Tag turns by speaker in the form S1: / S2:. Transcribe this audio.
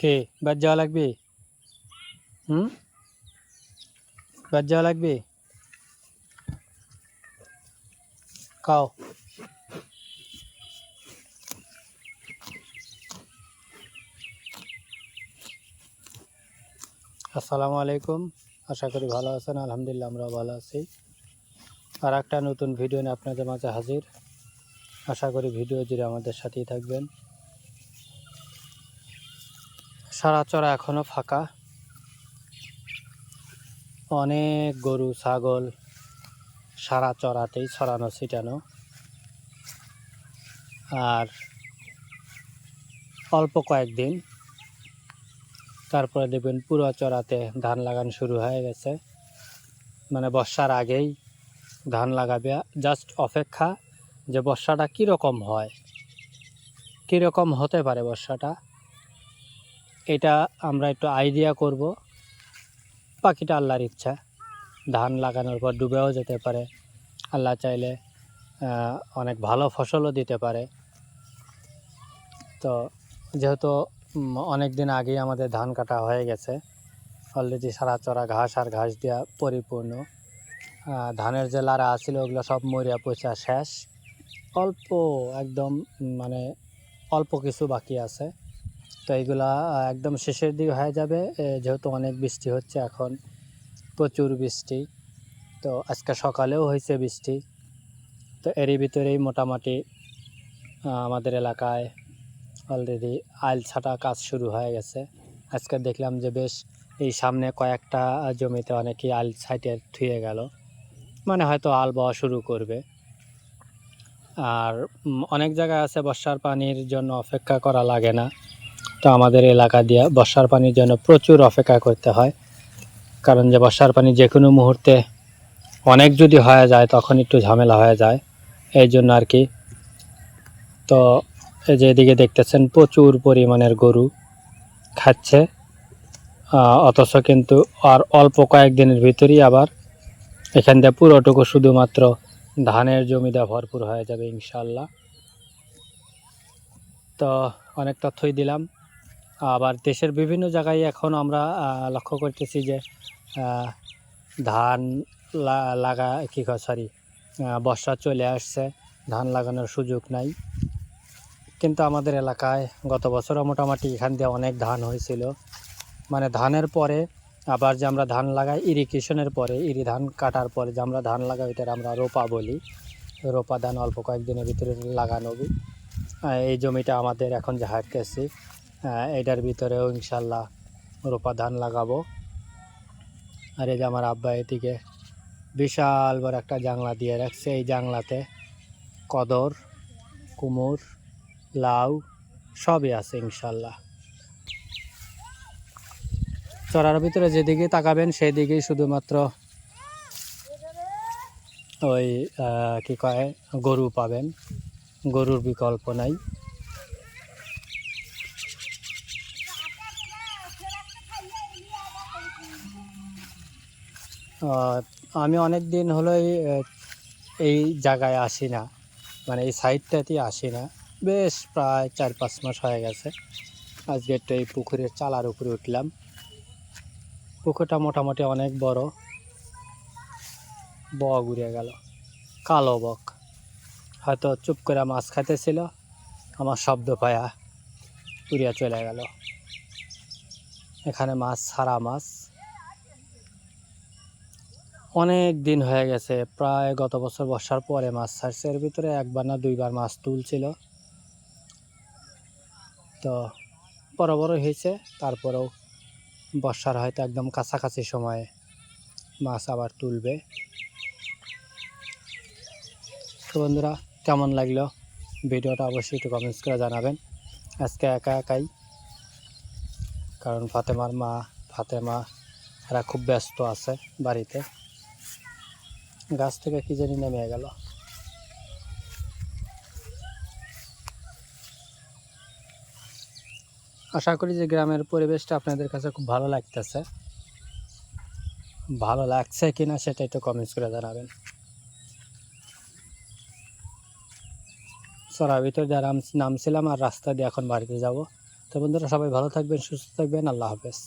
S1: কে? বাদ যাওয়া লাগবে? হুম? বাদ যাওয়া লাগবে? খাও। আসসালামু আলাইকুম। আশা করি ভালো আছেন। আলহামদুলিল্লাহ আমরাও ভালো আছি। আর একটা নতুন ভিডিও নিয়ে আপনাদের মাঝে হাজির। আশা করি ভিডিও জুড়ে আমাদের সাথেই থাকবেন। সারা চড়া এখনও ফাঁকা। অনেক গরু, ছাগল সারা চড়াতেই ছড়ানো, ছিটানো। আর অল্প কয়েকদিন তারপরে দেখবেন পুরো চড়াতে ধান লাগানো শুরু হয়ে গেছে। মানে বর্ষার আগেই ধান লাগাবে। জাস্ট অপেক্ষা যে বর্ষাটা কীরকম হয়, কীরকম হতে পারে বর্ষাটা? এটা আমরা একটু আইডিয়া করব। বাকিটা আল্লাহর ইচ্ছা। ধান লাগানোর পর ডুবেও যেতে পারে। আল্লাহ চাইলে অনেক ভালো ফসলও দিতে পারে। তো যেহেতু অনেক দিন আগেই আমাদের ধান কাটা হয়ে গেছে অলরেডি সারা চড়া ঘাস আর ঘাস দেওয়া পরিপূর্ণ। ধানের যে লারা আছিল, ওগুলো সব মরিয়া পচা শেষ। অল্প, একদম মানে অল্প কিছু বাকি আছে। তো এইগুলা একদম শেষের দিকে হয়ে যাবে। যেহেতু অনেক বৃষ্টি হচ্ছে এখন, প্রচুর বৃষ্টি। তো আজকে সকালেও হয়েছে বৃষ্টি। তো এরই ভিতরেই মোটামুটি আমাদের এলাকায় অলরেডি আইল ছাটা কাজ শুরু হয়ে গেছে। আজকে দেখলাম যে বেশ, এই সামনে কয়েকটা জমিতে অনেকেই আল সাইটে থুয়ে গেল। মানে হয়তো আল বওয়া শুরু করবে। আর অনেক জায়গায় আছে বর্ষার পানির জন্য অপেক্ষা করা লাগে না। তো আমাদের এলাকা দিয়ে বর্ষার পানির জন্য প্রচুর অপেক্ষা করতে হয়। কারণ যে বর্ষার পানি যে কোনো মুহূর্তে অনেক যদি হয়ে যায়, তখন একটু ঝামেলা হয়ে যায়। এই জন্য আর কি। তো এই যে এদিকে দেখতেছেন, প্রচুর পরিমাণের গরু খাচ্ছে। অথচ কিন্তু আর অল্প কয়েকদিনের ভিতরেই আবার এখান দিয়ে পুরোটুকু শুধুমাত্র ধানের জমি দিয়ে ভরপুর হয়ে যাবে ইনশাল্লাহ তো অনেক তথ্যই দিলাম। আবার দেশের বিভিন্ন জায়গায় এখন আমরা লক্ষ্য করতেছি যে ধান লাগা, কী সরি বর্ষা চলে আসছে, ধান লাগানোর সুযোগ নাই। কিন্তু আমাদের এলাকায় গত বছরও মোটামুটি এখান দিয়ে অনেক ধান হয়েছিল। মানে ধানের পরে আবার যে আমরা ধান লাগাই, ইরিগেশনের পরে, ইরি ধান কাটার পরে যে আমরা ধান লাগাই, ওইটার আমরা রোপা বলি। রোপা ধান অল্প কয়েকদিনের ভিতরে লাগানো এই জমিটা আমাদের এখন যে হাঁটতেছি এটার ভিতরেও ইনশাল্লাহ রোপা ধান লাগাবো। আর এই যে আমার আব্বা এদিকে বিশাল বড় একটা জাংলা দিয়ে রাখছে। এই জাংলাতে কদর, কুমুর, লাউ সবই আছে ইনশাল্লাহ। চড়ার ভিতরে যেদিকে তাকাবেন সেদিকেই শুধুমাত্র ওই কি কয়, গরু পাবেন। গরুর বিকল্প নাই। আমি অনেক দিন হলো এই, জায়গায় আসি না। মানে এই সাইডটাতেই আসি না। বেশ প্রায় চার পাঁচ মাস হয়ে গেছে। আজকে একটু এই পুকুরের চালার উপরে উঠলাম। পুকুরটা মোটামুটি অনেক বড়। বক উড়ে গেল। কালো বক। হয়তো চুপ করে মাছ খাইতেছিল। আমার শব্দ পায়া উড়িয়া চলে গেল। এখানে মাছ সারা মাছ। অনেক দিন হয়ে গেছে। প্রায় গত বছর বর্ষার পরে মাছ ছাড়ছে। এর ভিতরে একবার না দুইবার মাছ তুলছিল। তো বড় বড় হয়েছে। তারপরেও বর্ষার হয়তো একদম কাছাকাছি সময়ে মাছ আবার তুলবে। তো বন্ধুরা, কেমন লাগল ভিডিওটা অবশ্যই একটু কমেন্টস করে জানাবেন। আজকে একা একাই। কারণ ফাতেমার মা ফাতেমা এরা খুব ব্যস্ত আছে বাড়িতে। গাছ থেকে কি জানি নেমে গেল। আশা করি যে গ্রামের পরিবেশটা আপনাদের কাছে খুব ভালো লাগতেছে। ভালো লাগছে কিনা সেটা একটু কমেন্টস করে জানাবেন। সরার ভিতর আরাম নামছিলাম আর রাস্তা দিয়ে এখন বাড়িতে যাব। তো বন্ধুরা সবাই ভালো থাকবেন, সুস্থ থাকবেন। আল্লাহ হাফেজ।